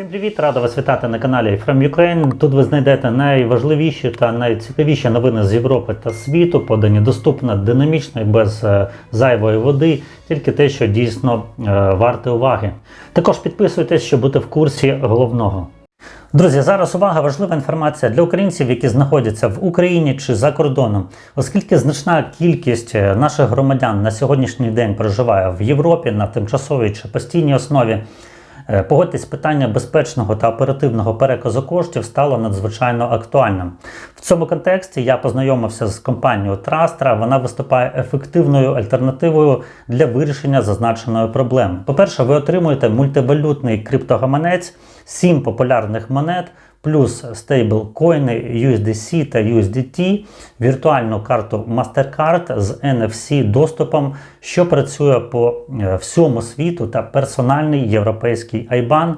Всім привіт! Рада вас вітати на каналі From Ukraine. Тут ви знайдете найважливіші та найцікавіші новини з Європи та світу, подані доступно, динамічно і без е, зайвої води, тільки те, що дійсно е, варте уваги. Також підписуйтесь, щоб бути в курсі головного. Друзі, зараз увага, важлива інформація для українців, які знаходяться в Україні чи за кордоном, оскільки значна кількість е, наших громадян на сьогоднішній день проживає в Європі на тимчасовій чи постійній основі. Е, Погодьтесь, питання безпечного та оперативного переказу коштів стало надзвичайно актуальним. В цьому контексті я познайомився з компанією Трастра. Вона виступає ефективною альтернативою для вирішення зазначеної проблеми. По-перше, ви отримуєте мультивалютний криптогаманець, 7 популярних монет. Плюс стейблкоїни USDC та USDT, віртуальну карту MasterCard з NFC доступом, що працює по е, всьому світу, та персональний європейський IBAN,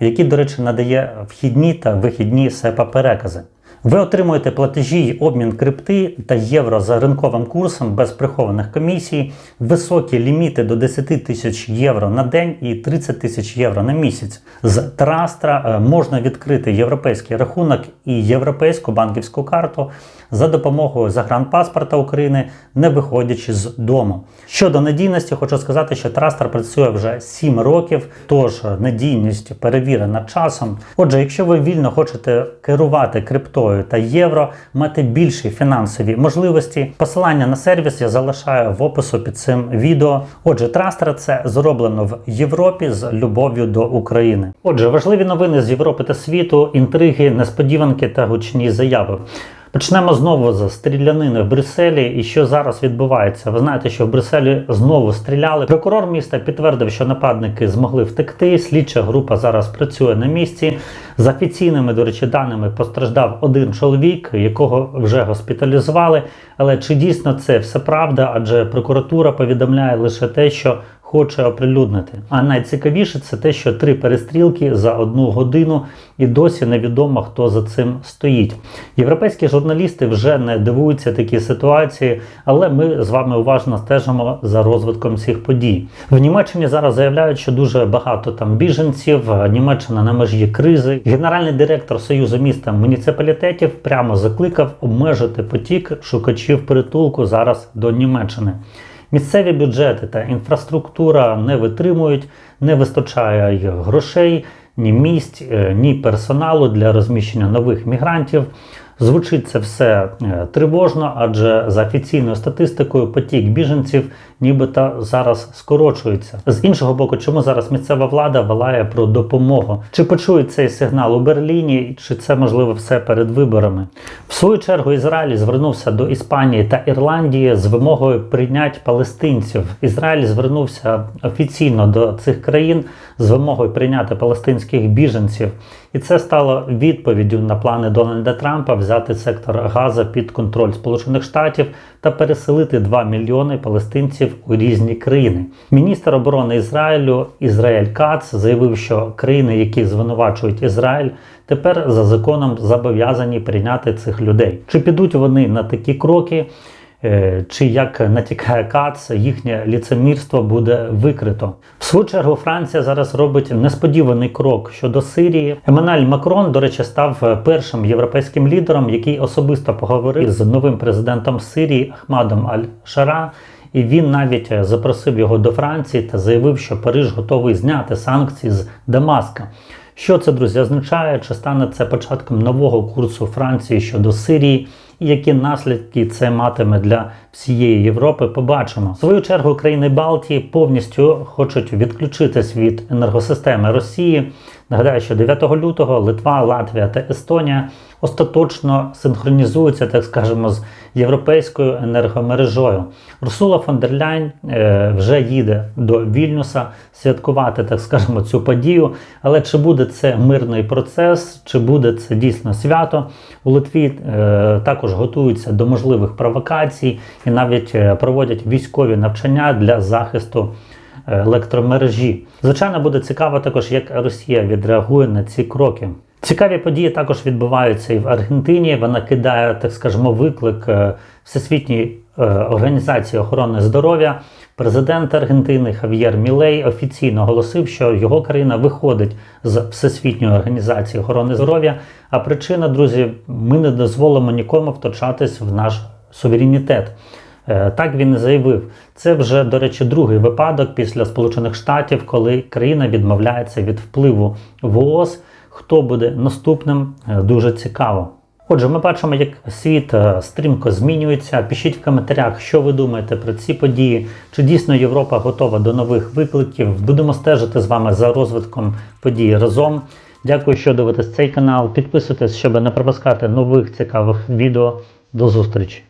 який, до речі, надає вхідні та вихідні SEPA перекази. Ви отримуєте платежі й обмін крипти та євро за ринковим курсом без прихованих комісій, високі ліміти до 10 тисяч євро на день і 30 тисяч євро на місяць. З Трастра е, можна відкрити європейський рахунок і європейську банківську карту за допомогою загранпаспорта України, не виходячи з дому. Щодо надійності, хочу сказати, що Трастер працює вже 7 років, тож надійність перевірена часом. Отже, якщо ви вільно хочете керувати криптою та євро, мати більші фінансові можливості, посилання на сервіс я залишаю в опису під цим відео. Отже, Трастер це зроблено в Європі з любов'ю до України. Отже, важливі новини з Європи та світу, інтриги, несподіванки та гучні заяви. Почнемо знову з стрілянини в Брюсселі. І що зараз відбувається? Ви знаєте, що в Брюсселі знову стріляли. Прокурор міста підтвердив, що нападники змогли втекти. Слідча група зараз працює на місці. За офіційними, до речі, даними постраждав один чоловік, якого вже госпіталізували. Але чи дійсно це все правда? Адже прокуратура повідомляє лише те, що хоче оприлюднити. А найцікавіше це те, що три перестрілки за одну годину, і досі невідомо, хто за цим стоїть. Європейські журналісти вже не дивуються такій ситуації, але ми з вами уважно стежимо за розвитком цих подій. В Німеччині зараз заявляють, що дуже багато там біженців. Німеччина на межі кризи. Генеральний директор Союзу міста муніципалітетів прямо закликав обмежити потік шукачів притулку зараз до Німеччини. Місцеві бюджети та інфраструктура не витримують, не вистачає грошей, ні місць, е, ні персоналу для розміщення нових мігрантів. Звучить це все е, тривожно, адже за офіційною статистикою потік біженців нібито зараз скорочується. З іншого боку, чому зараз місцева влада волає про допомогу? Чи почують цей сигнал у Берліні, чи це можливо все перед виборами? В свою чергу Ізраїль звернувся до Іспанії та Ірландії з вимогою прийняти палестинців. Ізраїль звернувся офіційно до цих країн з вимогою прийняти палестинських біженців. І це стало відповіддю на плани Дональда Трампа взяти сектор Газа під контроль Сполучених Штатів та переселити 2 мільйони палестинців у різні країни. Міністр оборони Ізраїлю Ізраїль Кац заявив, що країни, які звинувачують Ізраїль, тепер за законом зобов'язані прийняти цих людей. Чи підуть вони на такі кроки? Е, Чи як натякає Кац, їхнє ліцемірство буде викрито. В свою чергу Франція зараз робить несподіваний крок щодо Сирії. Еммануель Макрон, до речі, став першим європейським лідером, який особисто поговорив з новим президентом Сирії Ахмадом Аль-Шара. І він навіть запросив його до Франції та заявив, що Париж готовий зняти санкції з Дамаска. Що це, друзі, означає? Чи стане це початком нового курсу Франції щодо Сирії? Які наслідки це матиме для всієї Європи, побачимо. В свою чергу країни Балтії повністю хочуть відключитись від енергосистеми Росії. Нагадаю, що 9 лютого Литва, Латвія та Естонія остаточно синхронізуються, так скажемо, з європейською енергомережою. Урсула фон дер Ляйн е, вже їде до Вільнюса святкувати, так скажемо, цю подію. Але чи буде це мирний процес, чи буде це дійсно свято? У Литві е, також готуються до можливих провокацій і навіть е, проводять військові навчання для захисту електромережі. Звичайно, буде цікаво також, як Росія відреагує на ці кроки. Цікаві події також відбуваються і в Аргентині. Вона кидає, так скажемо, виклик е, Всесвітній е, організації охорони здоров'я Президент Аргентини Хав'єр Мілей офіційно оголосив, що його країна виходить з Всесвітньої організації охорони здоров'я. А причина, друзі, ми не дозволимо нікому втручатись в наш суверенітет. Е, Так він заявив. Це вже, до речі, другий випадок після Сполучених Штатів, коли країна відмовляється від впливу в ООС. Хто буде наступним, е, дуже цікаво. Отже, ми бачимо, як світ е, стрімко змінюється. Пишіть в коментарях, що ви думаєте про ці події. Чи дійсно Європа готова до нових викликів? Будемо стежити з вами за розвитком подій разом. Дякую, що дивитесь цей канал. Підписуйтесь, щоб не пропускати нових цікавих відео. До зустрічі!